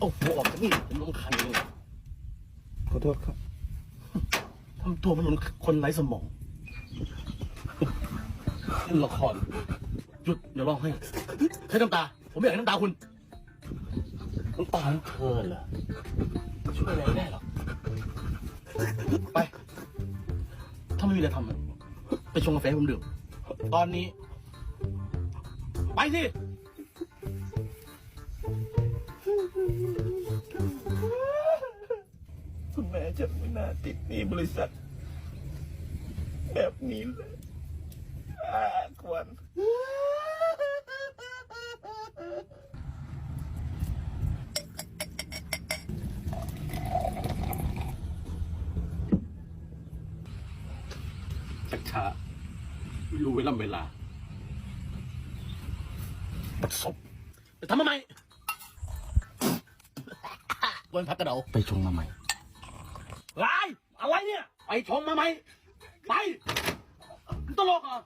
เอาหัวออกจากนี่ผมลงคันเลยขอโทษครับทำตัวมันเหมือนคนไร้สมองเล่นละครหยุดเดี๋ยวร้องให้ใช้น้ำตา ผมไม่อยากให้น้ำตาคุณน้ำตาของเธอเหรอช่วยอะไรไม่ได้หรอกไป ถ้าไม่มีอะไรทำอะไปชงกาแฟให้ผมดื่มตอนนี้ ไปสิ แม่จะไม่น่าติดหนี้บริษัท แบบนี้เลยอาควรชักช้าไม่รู้เวลาเวลาปัดศพไปทำมาใหม่วันพักกระเดาไปชงมาใหม่ ไรอะไรเนี่ย ไปชงมาไหม ไปมึงตลกเหรอะ